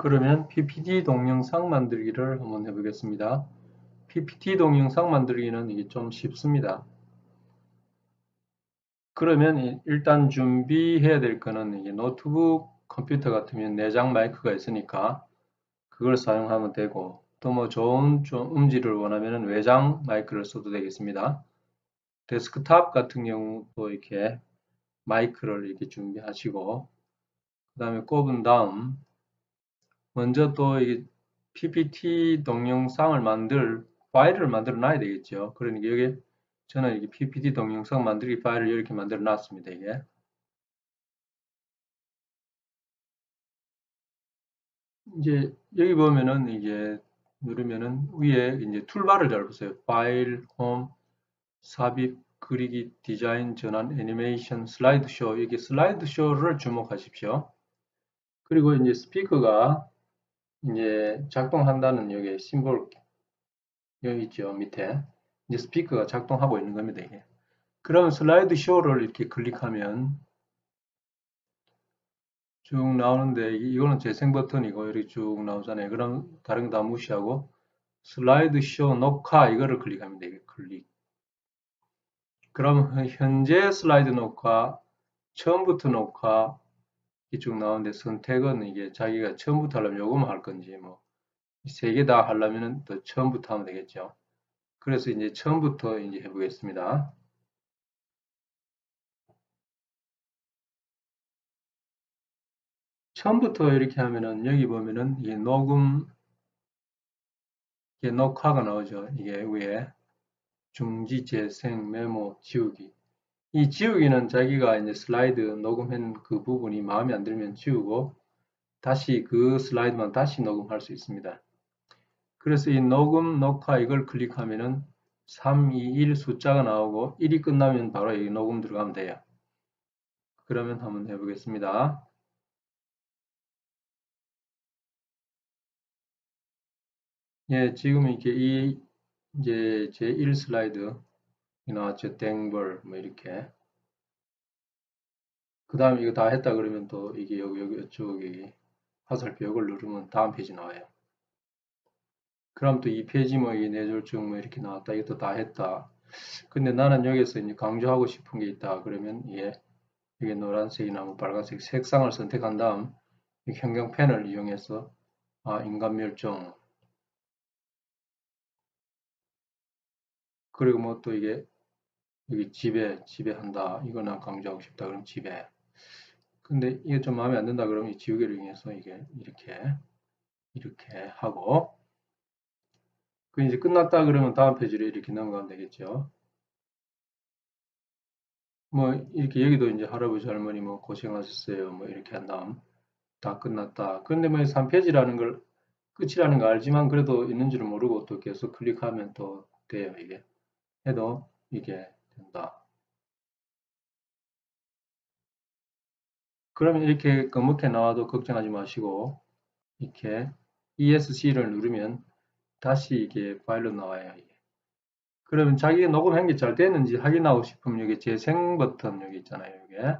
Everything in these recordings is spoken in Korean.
그러면 PPT 동영상 만들기를 한번 해보겠습니다. PPT 동영상 만들기는 이게 좀 쉽습니다. 그러면 이- 일단 준비해야 될 거는 이게 노트북 컴퓨터 같으면 내장 마이크가 있으니까 그걸 사용하면 되고 또 뭐 좋은 좀 음질을 원하면 외장 마이크를 써도 되겠습니다. 데스크탑 같은 경우도 이렇게 마이크를 이렇게 준비하시고 그 다음에 꼽은 다음 먼저 또이 PPT 동영상을 만들 파일을 만들어 놔야 되겠죠. 그러니까 여기 저는 이게 PPT 동영상 만들기 파일을 이렇게 만들어 놨습니다. 이게 이제 여기 보면은 이게 누르면은 위에 이제 툴바를 잘 보세요. 파일, 홈, 삽입, 그리기, 디자인, 전환, 애니메이션, 슬라이드 쇼. 이게 슬라이드 쇼를 주목하십시오. 그리고 이제 스피커가 이제 작동한다는 여기 심볼 여기 있죠 밑에. 이제 스피커가 작동하고 있는 겁니다 이게. 그러면 슬라이드 쇼를 이렇게 클릭하면 쭉 나오는데 이- 이거는 재생 버튼이고 이렇게 쭉 나오잖아요. 그럼 다른 거 다 무시하고 슬라이드 쇼 녹화 이거를 클릭합니다 이게 클릭. 그럼 현재 슬라이드 녹화 처음부터 녹화 이쭉 나오는데 선택은 이게 자기가 처음부터 하려면 요거만 할 건지 뭐 세 개 다 하려면 또 처음부터 하면 되겠죠. 그래서 이제 처음부터 이제 해보겠습니다. 처음부터 이렇게 하면은 여기 보면은 이게 녹음 이게 녹화가 나오죠. 이게 위에 중지 재생 메모 지우기 이 지우기는 자기가 이제 슬라이드 녹음한 그 부분이 마음에 안 들면 지우고 다시 그 슬라이드만 다시 녹음할 수 있습니다. 그래서 이 녹음 녹화 이걸 클릭하면은 3, 2, 1 숫자가 나오고 1이 끝나면 바로 이 녹음 들어가면 돼요. 그러면 한번 해보겠습니다. 예, 지금 이렇게 이 이제 제1 슬라이드 이 나왔죠. 땡벌 뭐 이렇게 그 다음에 이거 다 했다 그러면 또 이게 여기 여기 이쪽에 화살표 이걸 누르면 다음 페이지 나와요. 그럼 또 이 페이지 뭐 이게 내졸중 뭐 이렇게 나왔다. 이것도 다 했다. 근데 나는 여기서 이제 강조하고 싶은 게 있다. 그러면 이게 이게 노란색이나 뭐 빨간색 색상을 선택한 다음 이 형광펜을 이용해서 아, 인간 멸종 그리고 뭐 또 이게 여기 지배 지배한다. 이거 난 강조하고 싶다. 그럼 지배 근데 이게 좀 마음에 안 든다 그러면 이 지우개를 이용해서 이게 이렇게 이렇게 하고 그 이제 끝났다 그러면 다음 페이지로 이렇게 넘어가면 되겠죠. 뭐 이렇게 여기도 이제 할아버지 할머니 뭐 고생하셨어요. 뭐 이렇게 한 다음 다 끝났다. 그런데 뭐 3페이지라는 걸 끝이라는 거 알지만 그래도 있는 줄은 모르고 또 계속 클릭하면 또 돼요. 이게 해도 이게 된다. 그러면 이렇게 검게 나와도 걱정하지 마시고 이렇게 ESC를 누르면 다시 이게 파일로 나와요. 이게. 그러면 자기가 녹음한 게 잘 됐는지 확인하고 싶으면 여기 재생 버튼 여기 있잖아요. 여기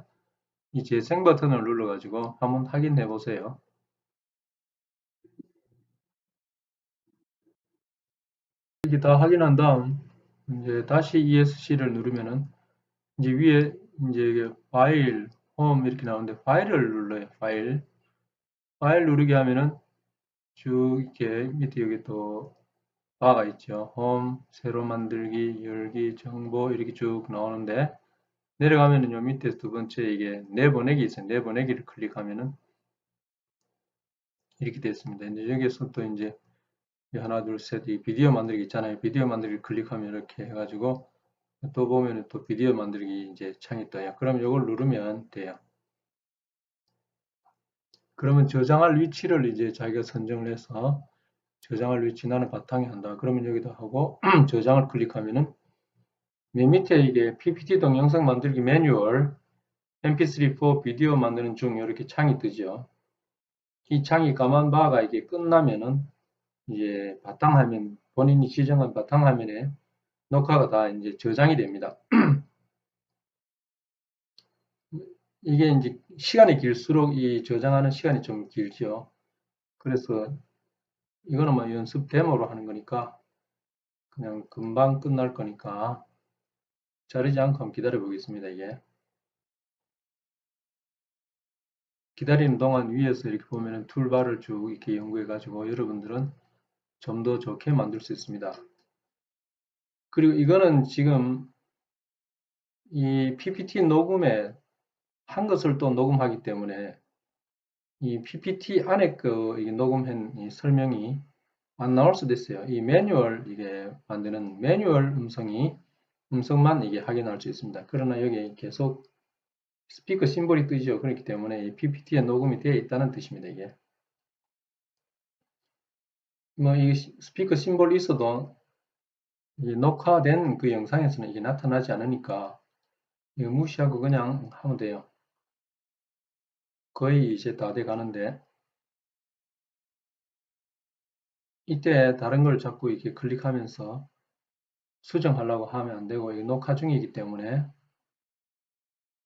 이 재생 버튼을 눌러 가지고 한번 확인해 보세요. 이렇게 다 확인한 다음 이제 다시 ESC를 누르면은 이제 위에 이제 이게 파일, 홈 이렇게 나오는데 파일을 눌러요. 파일. 파일 누르게 하면은 쭉 이렇게 밑에 여기 또 바가 있죠. 홈, 새로 만들기, 열기, 정보 이렇게 쭉 나오는데 내려가면은 요 밑에 두 번째 이게 내보내기 있어요. 내보내기를 클릭하면은 이렇게 됐습니다. 이제 여기서 또 이제 하나, 둘, 셋, 이 비디오 만들기 있잖아요. 비디오 만들기 클릭하면 이렇게 해가지고 또 보면은 또 비디오 만들기 이제 창이 떠요. 그럼 이걸 누르면 돼요. 그러면 저장할 위치를 이제 자기가 선정을 해서 저장할 위치 나는 바탕에 한다. 그러면 여기다 하고 저장을 클릭하면은 맨 밑에 이게 PPT 동영상 만들기 매뉴얼 mp3 4 비디오 만드는 중 이렇게 창이 뜨죠. 이 창이 까만 바가 이게 끝나면은 이제 바탕화면 본인이 지정한 바탕화면에 녹화가 다 이제 저장이 됩니다. 이게 이제 시간이 길수록 이 저장하는 시간이 좀 길죠. 그래서 이거는 뭐 연습 데모로 하는 거니까 그냥 금방 끝날 거니까 자르지 않고 기다려 보겠습니다. 이게 기다리는 동안 위에서 이렇게 보면은 툴바를 쭉 이렇게 연구해 가지고 여러분들은 좀 더 좋게 만들 수 있습니다. 그리고 이거는 지금 이 PPT 녹음에 한 것을 또 녹음하기 때문에 이 PPT 안에 그 녹음한 이 설명이 안 나올 수도 있어요. 이 매뉴얼 이게 만드는 매뉴얼 음성이 음성만 이게 확인할 수 있습니다. 그러나 여기 계속 스피커 심볼이 뜨죠. 그렇기 때문에 이 PPT에 녹음이 되어 있다는 뜻입니다. 이게 뭐 이 스피커 심볼이 있어도 녹화된 그 영상에서는 이게 나타나지 않으니까 이거 무시하고 그냥 하면 돼요. 거의 이제 다 돼 가는데 이때 다른 걸 자꾸 이렇게 클릭하면서 수정하려고 하면 안 되고 이게 녹화 중이기 때문에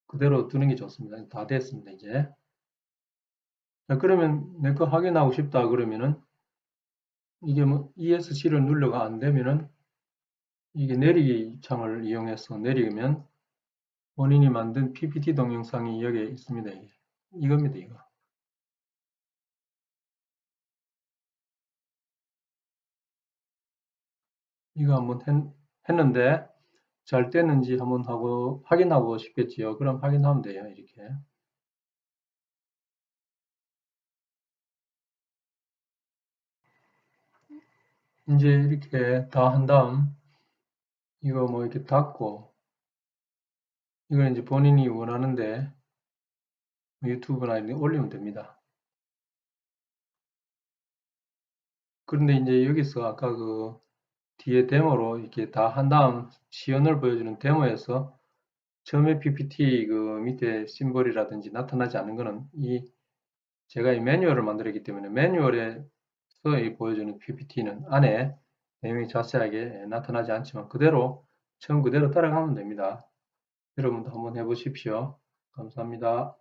그대로 두는 게 좋습니다. 다 됐습니다. 이제 자, 그러면 내 거 확인하고 싶다 그러면은 이게 뭐 ESC를 눌러가 안 되면은 이게 내리기 창을 이용해서 내리면 본인이 만든 PPT 동영상이 여기에 있습니다. 이겁니다. 이거. 이거 한번 했, 했는데 잘 됐는지 한번 하고 확인하고 싶겠지요. 그럼 확인하면 돼요. 이렇게. 이제 이렇게 다 한 다음 이거 뭐 이렇게 닫고 이걸 이제 본인이 원하는데 유튜브나 이런 데 올리면 됩니다. 그런데 이제 여기서 아까 그 뒤에 데모로 이렇게 다 한 다음 시연을 보여주는 데모에서 처음에 PPT 그 밑에 심볼이라든지 나타나지 않는 것은 이 제가 이 매뉴얼을 만들었기 때문에 매뉴얼에 서 보여주는 PPT는 안에 내용이 자세하게 나타나지 않지만 그대로 처음 그대로 따라가면 됩니다. 여러분도 한번 해보십시오. 감사합니다.